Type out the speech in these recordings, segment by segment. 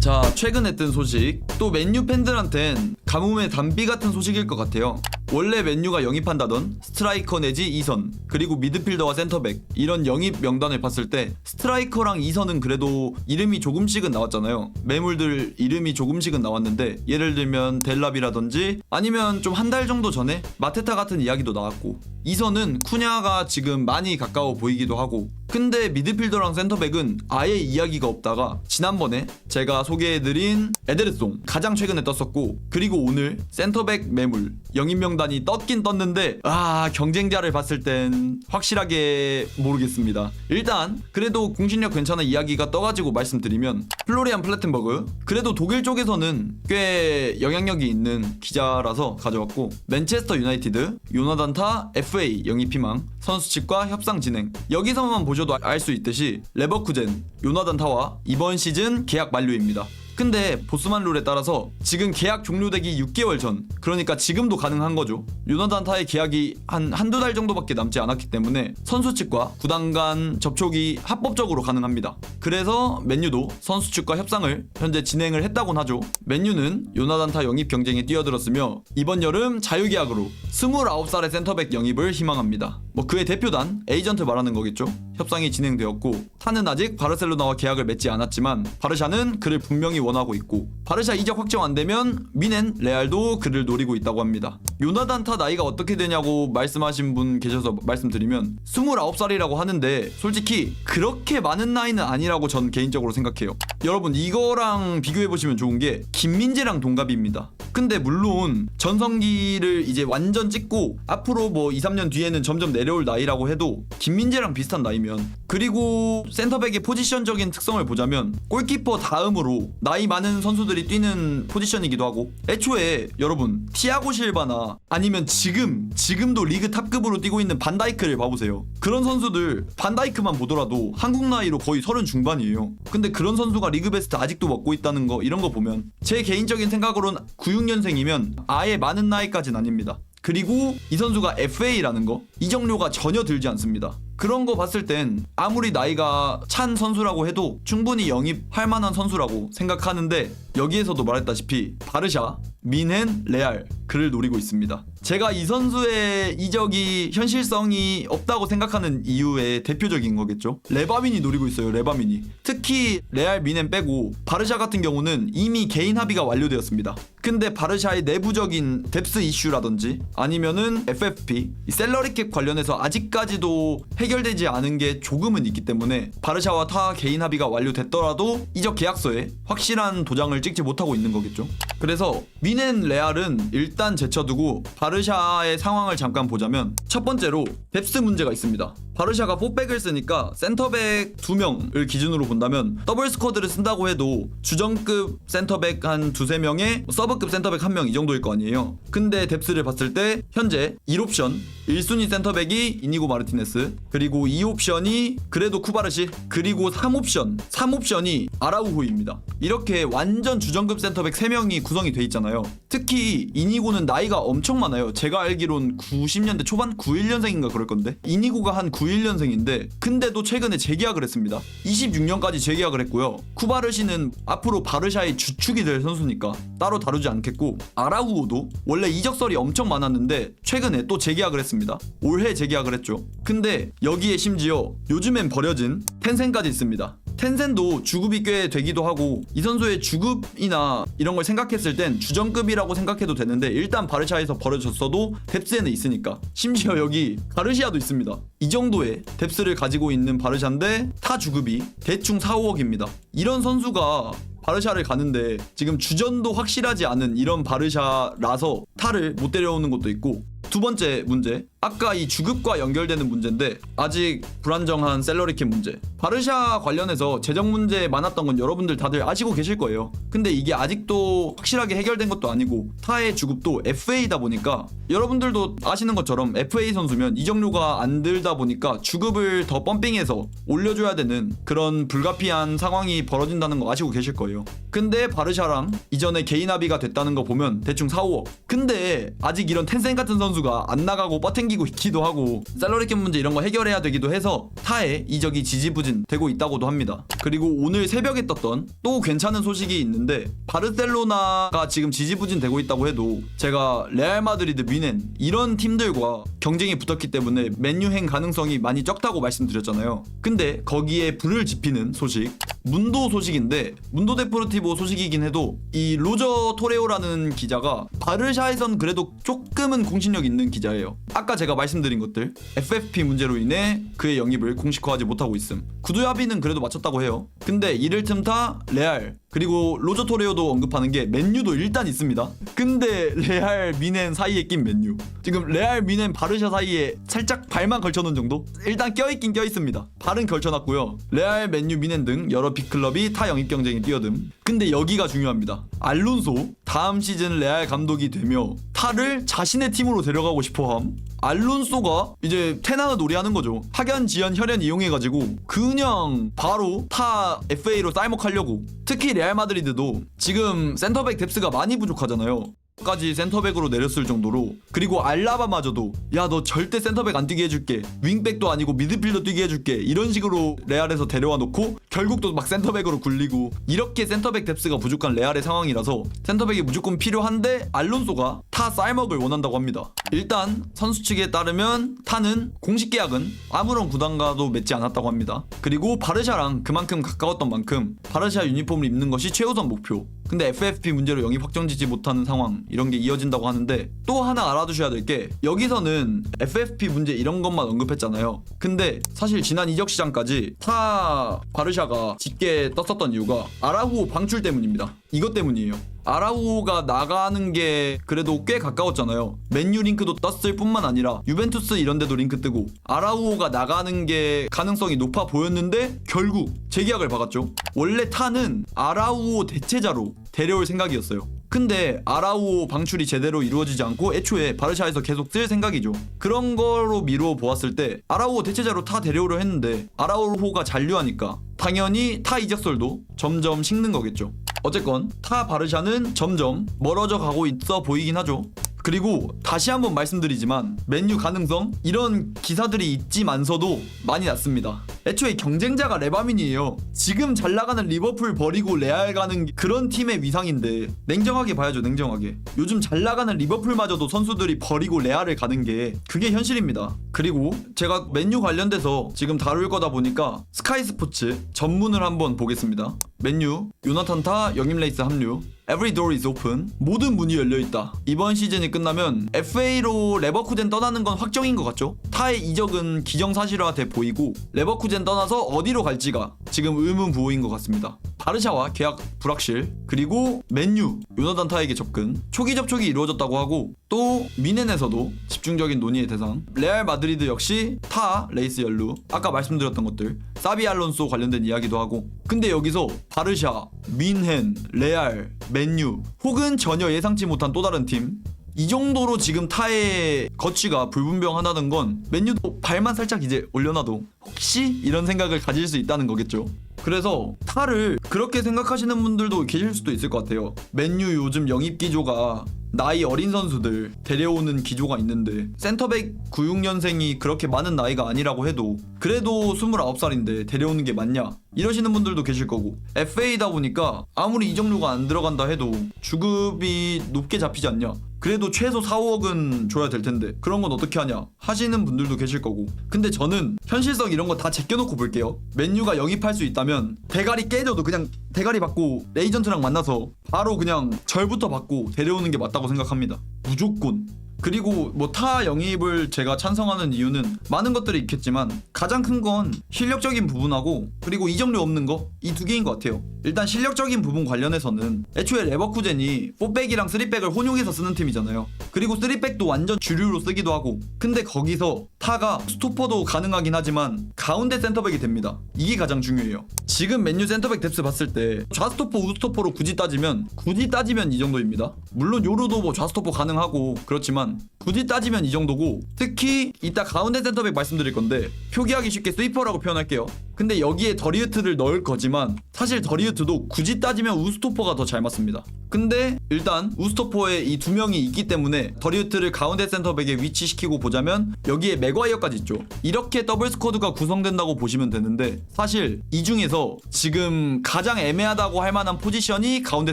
자 최근에 뜬 소식. 또 맨유 팬들한텐 가뭄의 단비 같은 소식일 것 같아요 원래 맨유가 영입한다던 스트라이커 내지 2선 그리고 미드필더와 센터백 이런 영입 명단을 봤을 때 스트라이커랑 2선은 그래도 이름이 조금씩은 나왔잖아요. 매물들 이름이 조금씩은 나왔는데 예를 들면 델랍이라든지 아니면 좀 한 달 정도 전에 마테타 같은 이야기도 나왔고 2선은 쿠냐가 지금 많이 가까워 보이기도 하고 근데 미드필더랑 센터백은 아예 이야기가 없다가 지난번에 제가 소개해드린 에데르송 가장 최근에 떴었고 그리고 오늘 센터백 매물 영입 명단 이 떴긴 떴는데 아 경쟁자를 봤을 땐 확실하게 모르겠습니다. 일단 그래도 공신력 괜찮은 이야기가 떠가지고 말씀드리면 플로리안 플래텐버그 그래도 독일 쪽에서는 꽤 영향력이 있는 기자라서 가져왔고 맨체스터 유나이티드 요나단타 FA 영입 희망 선수 측과 협상 진행. 여기서만 보셔도 알 수 있듯이 레버쿠젠 요나단타와 이번 시즌 계약 만료입니다 근데 보스만 룰에 따라서 지금 계약 종료되기 6개월 전 그러니까 지금도 가능한 거죠. 요나단타의 계약이 한 한두 달 정도밖에 남지 않았기 때문에 선수 측과 구단 간 접촉이 합법적으로 가능합니다. 그래서 맨유도 선수 측과 협상을 현재 진행을 했다곤 하죠. 맨유는 요나단타 영입 경쟁에 뛰어들었으며 이번 여름 자유계약으로 29살의 센터백 영입을 희망합니다. 뭐 그의 대표단 에이전트 말하는 거겠죠 협상이 진행되었고 타는 아직 바르셀로나와 계약을 맺지 않았지만 바르샤는 그를 분명히 원하고 있고 바르샤 이적 확정 안 되면 미넨 레알도 그를 노리고 있다고 합니다. 요나단 타 나이가 어떻게 되냐고 말씀하신 분 계셔서 말씀드리면 29살이라고 하는데 솔직히 그렇게 많은 나이는 아니라고 전 개인적으로 생각해요. 여러분 이거랑 비교해 보시면 좋은 게 김민재랑 동갑입니다. 근데 물론 전성기를 이제 완전 찍고 앞으로 뭐 2, 3년 뒤에는 점점 내려올 나이라고 해도 김민재랑 비슷한 나이면 그리고 센터백의 포지션적인 특성을 보자면 골키퍼 다음으로 나이 많은 선수들이 뛰는 포지션이기도 하고 애초에 여러분 티아고 실바나 아니면 지금 지금도 리그 탑급으로 뛰고 있는 반다이크를 봐보세요. 그런 선수들 반다이크만 보더라도 한국 나이로 거의 서른 중반이에요. 근데 그런 선수가 리그 베스트 아직도 먹고 있다는 거 이런 거 보면 제 개인적인 생각으로는 96년생이면 아예 많은 나이까진 아닙니다. 그리고 이 선수가 FA라는 거 이적료가 전혀 들지 않습니다. 그런 거 봤을 땐 아무리 나이가 찬 선수라고 해도 충분히 영입할 만한 선수라고 생각하는데 여기에서도 말했다시피 바르샤, 민헨, 레알 그를 노리고 있습니다. 제가 이 선수의 이적이 현실성이 없다고 생각하는 이유의 대표적인 거겠죠. 레바민이 노리고 있어요. 레바민이. 특히 레알 민헨 빼고 바르샤 같은 경우는 이미 개인 합의가 완료되었습니다. 근데 바르샤의 내부적인 뎁스 이슈라든지 아니면은 FFP 이 셀러리 캡 관련해서 아직까지도 해결되지 않은 게 조금은 있기 때문에 바르샤와 타 개인 합의가 완료됐더라도 이적 계약서에 확실한 도장을 찍지 못하고 있는 거겠죠. 그래서 미넨 레알은 일단 제쳐두고 바르샤의 상황을 잠깐 보자면 첫 번째로 뎁스 문제가 있습니다. 바르샤가 4백을 쓰니까 센터백 2명을 기준으로 본다면 더블 스쿼드를 쓴다고 해도 주전급 센터백 한 두세 명에 서브급 센터백 한명이 정도일 거 아니에요. 근데 뎁스를 봤을 때 현재 1옵션 1순위 센터백이 이니고 마르티네스 그리고 2옵션이 그래도 쿠바르시 그리고 3옵션 3옵션이 아라우호입니다. 이렇게 완전 주전급 센터백 3명이 구성이 돼 있잖아요. 특히 이니고는 나이가 엄청 많아요. 제가 알기론 90년대 초반 91년생인가 그럴 건데 이니고가 한 91년생인데 근데도 최근에 재계약을 했습니다. 26년까지 재계약을 했고요. 쿠바르시는 앞으로 바르샤의 주축이 될 선수니까 따로 다루지 않겠고 아라우호도 원래 이적설이 엄청 많았는데 최근에 또 재계약을 했습니다. 올해 재계약을 했죠. 근데 여기에 심지어 요즘엔 버려진 텐센까지 있습니다. 텐센도 주급이 꽤 되기도 하고 이 선수의 주급이나 이런 걸 생각했을 땐 주전급이라고 생각해도 되는데 일단 바르샤에서 버려졌어도 뎁스에는 있으니까. 심지어 여기 가르시아도 있습니다. 이 정도의 뎁스를 가지고 있는 바르샤인데 타 주급이 대충 4, 5억입니다. 이런 선수가 바르샤를 가는데 지금 주전도 확실하지 않은 이런 바르샤라서 타를 못 데려오는 것도 있고 두 번째 문제. 아까 이 주급과 연결되는 문제인데 아직 불안정한 셀러리캡 문제. 바르샤 관련해서 재정 문제 많았던 건 여러분들 다들 아시고 계실 거예요. 근데 이게 아직도 확실하게 해결된 것도 아니고 타의 주급도 FA다 보니까 여러분들도 아시는 것처럼 FA 선수면 이적료가 안 들다 보니까 주급을 더 펌핑해서 올려줘야 되는 그런 불가피한 상황이 벌어진다는 거 아시고 계실 거예요. 근데 바르샤랑 이전에 개인 합의가 됐다는 거 보면 대충 4, 5억 근데 아직 이런 텐센 같은 선수가 선수가 안 나가고 뻗탱기고 있기도 하고 셀러리캡 문제 이런 거 해결해야 되기도 해서 타의 이적이 지지부진 되고 있다고도 합니다. 그리고 오늘 새벽에 떴던 또 괜찮은 소식이 있는데 바르셀로나가 지금 지지부진 되고 있다고 해도 제가 레알 마드리드, 미넨 이런 팀들과 경쟁이 붙었기 때문에 맨유행 가능성이 많이 적다고 말씀드렸잖아요. 근데 거기에 불을 지피는 소식 문도 소식인데 문도 데포르티보 소식이긴 해도 이 로저 토레오라는 기자가 바르샤에선 그래도 조금은 공신력 있는 기자예요. 아까 제가 말씀드린 것들 FFP 문제로 인해 그의 영입을 공식화하지 못하고 있음. 구두 합의는 그래도 맞췄다고 해요. 근데 이를 틈타 레알 그리고 로저 토레오도 언급하는 게 맨유도 일단 있습니다. 근데 레알 미넨 사이에 낀 맨유. 지금 레알 미넨 바르샤 사이에 살짝 발만 걸쳐놓은 정도? 일단 껴있긴 껴있습니다. 발은 걸쳐놨고요. 레알 맨유 미넨 등 여러 빅클럽이 타 영입 경쟁에 뛰어듦. 근데 여기가 중요합니다. 알론소 다음 시즌 레알 감독이 되며 타를 자신의 팀으로 데려가고 싶어함. 알론소가 이제 테나가 놀이하는 거죠. 학연, 지연, 혈연 이용해가지고 그냥 바로 타 FA로 쌀먹하려고. 특히 레알 마드리드도 지금 센터백 뎁스가 많이 부족하잖아요. 까지 센터백으로 내렸을 정도로 그리고 알라바마저도 야 너 절대 센터백 안 뛰게 해줄게. 윙백도 아니고 미드필더 뛰게 해줄게. 이런 식으로 레알에서 데려와 놓고 결국 또 막 센터백으로 굴리고 이렇게 센터백 뎁스가 부족한 레알의 상황이라서 센터백이 무조건 필요한데 알론소가 타 쌀먹을 원한다고 합니다. 일단 선수 측에 따르면 타는 공식 계약은 아무런 구단과도 맺지 않았다고 합니다. 그리고 바르샤랑 그만큼 가까웠던 만큼 바르샤 유니폼을 입는 것이 최우선 목표 근데 FFP 문제로 영입 확정지지 못하는 상황 이런 게 이어진다고 하는데 또 하나 알아두셔야 될 게 여기서는 FFP 문제 이런 것만 언급했잖아요. 근데 사실 지난 이적 시장까지 타 바르샤가 짙게 떴었던 이유가 아라후 방출 때문입니다. 이것 때문이에요. 아라우가 나가는 게 그래도 꽤 가까웠잖아요. 맨유 링크도 떴을 뿐만 아니라 유벤투스 이런 데도 링크 뜨고 아라우가 나가는 게 가능성이 높아 보였는데 결국 재계약을 박았죠. 원래 타는 아라우오 대체자로 데려올 생각이었어요. 근데 아라우오 방출이 제대로 이루어지지 않고 애초에 바르샤에서 계속 쓸 생각이죠. 그런 거로 미루어 보았을 때 아라우오 대체자로 타 데려오려 했는데 아라우호가 잔류하니까 당연히 타 이적설도 점점 식는 거겠죠. 어쨌건 타 바르샤는 점점 멀어져 가고 있어 보이긴 하죠. 그리고 다시 한번 말씀드리지만 맨유 가능성 이런 기사들이 있지만서도 많이 낮습니다. 애초에 경쟁자가 레바민이에요. 지금 잘 나가는 리버풀 버리고 레알 가는 그런 팀의 위상인데 냉정하게 봐야죠. 냉정하게. 요즘 잘 나가는 리버풀마저도 선수들이 버리고 레알을 가는 게 그게 현실입니다. 그리고 제가 맨유 관련돼서 지금 다룰 거다 보니까 스카이 스포츠 전문을 한번 보겠습니다. 맨유 요나탄 타 영임 레이스 합류 Every door is open. 모든 문이 열려 있다. 이번 시즌이 끝나면 FA로 레버쿠젠 떠나는 건 확정인 것 같죠? 타의 이적은 기정사실화돼 보이고 레버쿠젠 떠나서 어디로 갈지가 지금 의문 부호인 것 같습니다. 바르샤와 계약 불확실 그리고 맨유 요나단 타에게 접근 초기 접촉이 이루어졌다고 하고 또 미넨에서도 집중적인 논의의 대상 레알 마드리드 역시 타 레이스 연루 아까 말씀드렸던 것들 사비 알론소 관련된 이야기도 하고 근데 여기서 바르샤 민헨 레알 맨유 혹은 전혀 예상치 못한 또 다른 팀 이 정도로 지금 타의 거취가 불분명하다는 건 맨유도 발만 살짝 이제 올려놔도 혹시 이런 생각을 가질 수 있다는 거겠죠. 그래서 타를 그렇게 생각하시는 분들도 계실 수도 있을 것 같아요. 맨유 요즘 영입 기조가 나이 어린 선수들 데려오는 기조가 있는데 센터백 96년생이 그렇게 많은 나이가 아니라고 해도 그래도 29살인데 데려오는 게 맞냐? 이러시는 분들도 계실 거고 FA다 보니까 아무리 이적료가 안 들어간다 해도 주급이 높게 잡히지 않냐 그래도 최소 4, 5억은 줘야 될 텐데 그런 건 어떻게 하냐 하시는 분들도 계실 거고. 근데 저는 현실성 이런 거 다 제껴놓고 볼게요. 맨유가 영입할 수 있다면 대가리 깨져도 그냥 대가리 받고 레이전트랑 만나서 바로 그냥 절부터 받고 데려오는 게 맞다고 생각합니다. 무조건 그리고 뭐 타 영입을 제가 찬성하는 이유는 많은 것들이 있겠지만 가장 큰 건 실력적인 부분하고 그리고 이적료 없는 거 이 두 개인 것 같아요. 일단 실력적인 부분 관련해서는 애초에 레버쿠젠이 4백이랑 3백을 혼용해서 쓰는 팀이잖아요. 그리고 3백도 완전 주류로 쓰기도 하고 근데 거기서 타가 스토퍼도 가능하긴 하지만 가운데 센터백이 됩니다. 이게 가장 중요해요. 지금 맨유 센터백 뎁스 봤을 때 좌스토퍼 우스토퍼로 굳이 따지면 굳이 따지면 이 정도입니다. 물론 요로도 뭐 좌스토퍼 가능하고 그렇지만 굳이 따지면 이 정도고 특히 이따 가운데 센터백 말씀드릴 건데 표기하기 쉽게 스위퍼라고 표현할게요. 근데 여기에 더리우트를 넣을 거지만 사실 더리우트도 굳이 따지면 우스토퍼가 더 잘 맞습니다. 근데 일단 우스토퍼에 이 두 명이 있기 때문에 더리우트를 가운데 센터백에 위치시키고 보자면 여기에 맥과이어까지 있죠. 이렇게 더블 스쿼드가 구성된다고 보시면 되는데 사실 이 중에서 지금 가장 애매하다고 할 만한 포지션이 가운데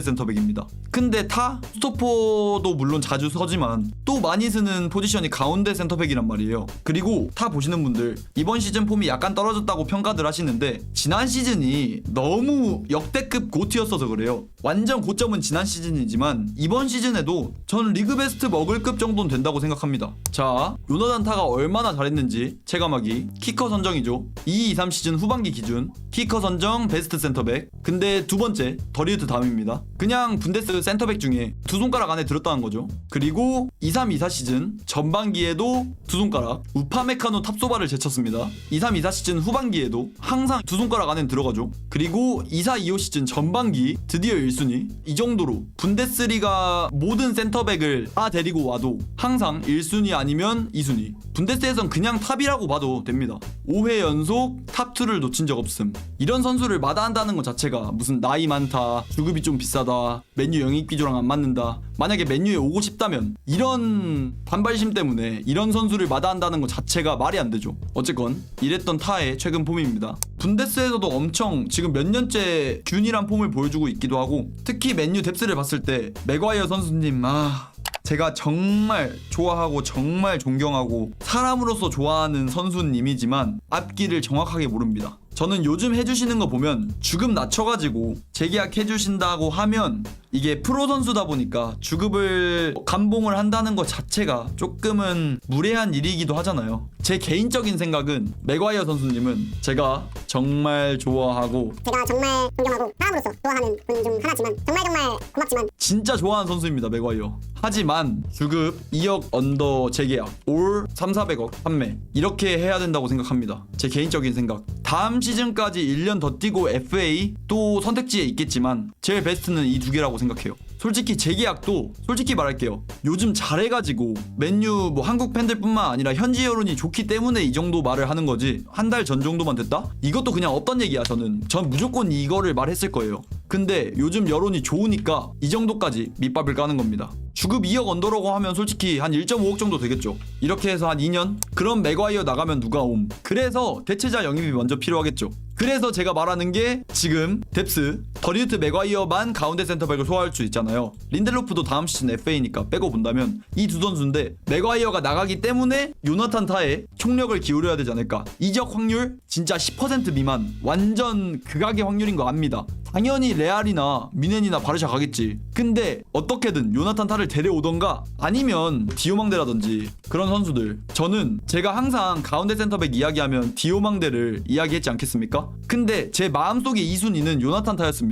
센터백입니다. 근데 타 스토퍼도 물론 자주 서지만 또 많이 쓰는 포지션이 가운데 센터백이란 말이에요. 그리고 타 보시는 분들 이번 시즌 폼이 약간 떨어졌다고 평가들 하시 는데 지난 시즌이 너무 역대급 고티였어서 그래요. 완전 고점은 지난 시즌이지만 이번 시즌에도 저는 리그 베스트 먹을 급 정도는 된다고 생각합니다. 자, 요나단 타가 얼마나 잘했는지 체감하기 키커 선정이죠. 2, 2, 3 시즌 후반기 기준 키커 선정 베스트 센터백. 근데 두 번째 더리우트 다음입니다. 그냥 분데스 센터백 중에 두 손가락 안에 들었다는 거죠. 그리고 2, 3, 2, 4 시즌 전반기에도 두 손가락 우파메카노 탑소바를 제쳤습니다. 2, 3, 2, 4 시즌 후반기에도 항상 두 손가락 안에 들어가죠. 그리고 2, 4, 2, 5 시즌 전반기 드디어 1순위. 이 정도로 분데스리가 모든 센터백을 다 데리고 와도 항상 1순위 아니면 2순위. 분데스에선 그냥 탑이라고 봐도 됩니다. 5회 연속 탑2를 놓친 적 없음. 이런 선수를 마다한다는 것 자체가 무슨 나이 많다 주급이 좀 비싸다 맨유 영입 기조랑 안 맞는다. 만약에 맨유에 오고 싶다면 이런 반발심 때문에 이런 선수를 마다한다는 것 자체가 말이 안 되죠. 어쨌건 이랬던 타의 최근 폼입니다 분데스에서도 엄청 지금 몇 년째 균일한 폼을 보여주고 있기도 하고 특히 맨유 뎁스를 봤을 때 맥과이어 선수님 아 제가 정말 좋아하고 정말 존경하고 사람으로서 좋아하는 선수님이지만 앞길을 정확하게 모릅니다. 저는 요즘 해주시는 거 보면 주급 낮춰가지고 재계약 해주신다고 하면 이게 프로 선수다 보니까 주급을 감봉을 한다는 것 자체가 조금은 무례한 일이기도 하잖아요. 제 개인적인 생각은 맥과이어 선수님은 제가 정말 좋아하고 제가 정말 존경하고 사람으로서 좋아하는 분 중 하나지만 정말 정말 고맙지만 진짜 좋아하는 선수입니다 맥과이어. 하지만 주급 2억 언더 재계약 올 3, 400억 판매. 이렇게 해야 된다고 생각합니다. 제 개인적인 생각. 다음 시즌까지 1년 더 뛰고 FA 또 선택지에 있겠지만 제일 베스트는 이 두 개라고 생각해요. 솔직히 재계약도 솔직히 말할게요. 요즘 잘해가지고 맨유 뭐 한국 팬들뿐만 아니라 현지 여론이 좋기 때문에 이 정도 말을 하는 거지 한 달 전 정도만 됐다? 이것도 그냥 없던 얘기야 저는. 전 무조건 이거를 말했을 거예요. 근데 요즘 여론이 좋으니까 이 정도까지 밑밥을 까는 겁니다. 주급 2억 언더라고 하면 솔직히 한 1.5억 정도 되겠죠. 이렇게 해서 한 2년? 그럼 맥과이어 나가면 누가 옴? 그래서 대체자 영입이 먼저 필요하겠죠. 그래서 제가 말하는 게 지금 뎁스 더리우트 맥과이어만 가운데 센터백을 소화할 수 있잖아요. 린델로프도 다음 시즌 FA니까 빼고 본다면 이 두 선수인데 맥과이어가 나가기 때문에 요나탄 타에 총력을 기울여야 되지 않을까. 이적 확률 진짜 10% 미만. 완전 극악의 확률인 거 압니다. 당연히 레알이나 미넨이나 바르샤 가겠지. 근데 어떻게든 요나탄 타를 데려오던가 아니면 디오망데라든지 그런 선수들. 저는 제가 항상 가운데 센터백 이야기하면 디오망데를 이야기했지 않겠습니까? 근데 제 마음속의 2순위는 요나탄 타였습니다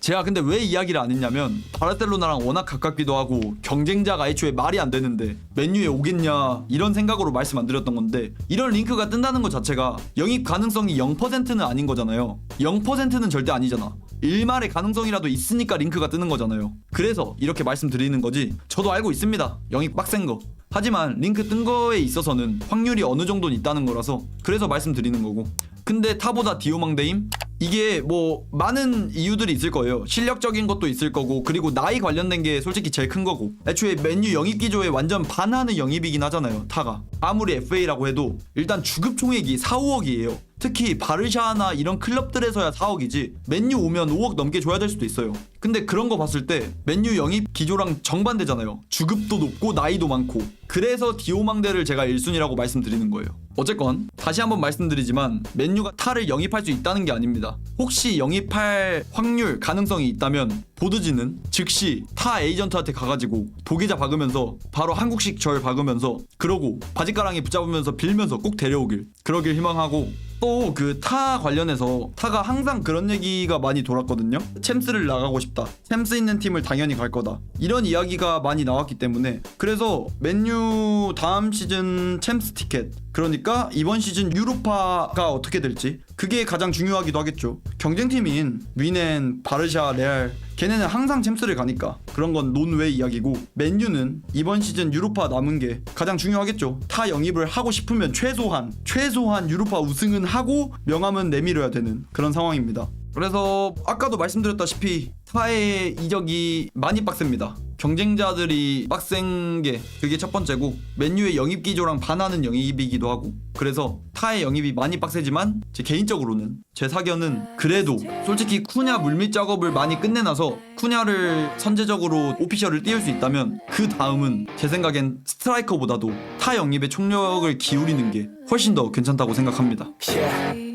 제가 근데 왜 이야기를 안 했냐면 바르셀로나랑 워낙 가깝기도 하고 경쟁자가 애초에 말이 안 되는데 맨유에 오겠냐 이런 생각으로 말씀 안 드렸던 건데 이런 링크가 뜬다는 것 자체가 영입 가능성이 0%는 아닌 거잖아요. 0%는 절대 아니잖아. 일말의 가능성이라도 있으니까 링크가 뜨는 거잖아요. 그래서 이렇게 말씀드리는 거지 저도 알고 있습니다. 영입 빡센 거. 하지만 링크 뜬 거에 있어서는 확률이 어느 정도는 있다는 거라서 그래서 말씀드리는 거고. 근데 타보다 디오망대임? 이게 뭐 많은 이유들이 있을 거예요. 실력적인 것도 있을 거고 그리고 나이 관련된 게 솔직히 제일 큰 거고 애초에 맨유 영입 기조에 완전 반하는 영입이긴 하잖아요. 타가 아무리 FA라고 해도 일단 주급 총액이 4, 5억이에요. 특히 바르샤나 이런 클럽들에서야 4억이지 맨유 오면 5억 넘게 줘야 될 수도 있어요. 근데 그런 거 봤을 때 맨유 영입 기조랑 정반대잖아요. 주급도 높고 나이도 많고 그래서 디오망대를 제가 1순위라고 말씀드리는 거예요. 어쨌건 다시 한번 말씀드리지만 맨유가 타를 영입할 수 있다는 게 아닙니다. 혹시 영입할 확률 가능성이 있다면 보드지는 즉시 타 에이전트한테 가가지고 도계자 박으면서 바로 한국식 절 박으면서 그러고 바지가랑이 붙잡으면서 빌면서 꼭 데려오길 그러길 희망하고 또 그 타 관련해서 타가 항상 그런 얘기가 많이 돌았거든요. 챔스를 나가고 싶다. 챔스 있는 팀을 당연히 갈 거다. 이런 이야기가 많이 나왔기 때문에 그래서 맨유 다음 시즌 챔스 티켓 그러니까 이번 시즌 유로파가 어떻게 될지 그게 가장 중요하기도 하겠죠. 경쟁팀인 위넨, 바르샤, 레알 걔네는 항상 챔스를 가니까 그런 건 논외 이야기고 맨유는 이번 시즌 유로파 남은 게 가장 중요하겠죠. 타 영입을 하고 싶으면 최소한 최소한 유로파 우승은 하고 명함은 내밀어야 되는 그런 상황입니다. 그래서 아까도 말씀드렸다시피 타의 이적이 많이 빡셉니다. 경쟁자들이 빡센 게 그게 첫 번째고 맨유의 영입 기조랑 반하는 영입이기도 하고 그래서 타의 영입이 많이 빡세지만 제 개인적으로는 제 사견은 그래도 솔직히 쿠냐 물밑 작업을 많이 끝내놔서 쿠냐를 선제적으로 오피셜을 띄울 수 있다면 그 다음은 제 생각엔 스트라이커보다도 타 영입에 총력을 기울이는 게 훨씬 더 괜찮다고 생각합니다. Yeah,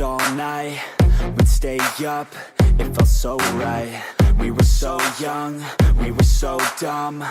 all night, we'd stay up. It felt so right. We were so young, we were so dumb.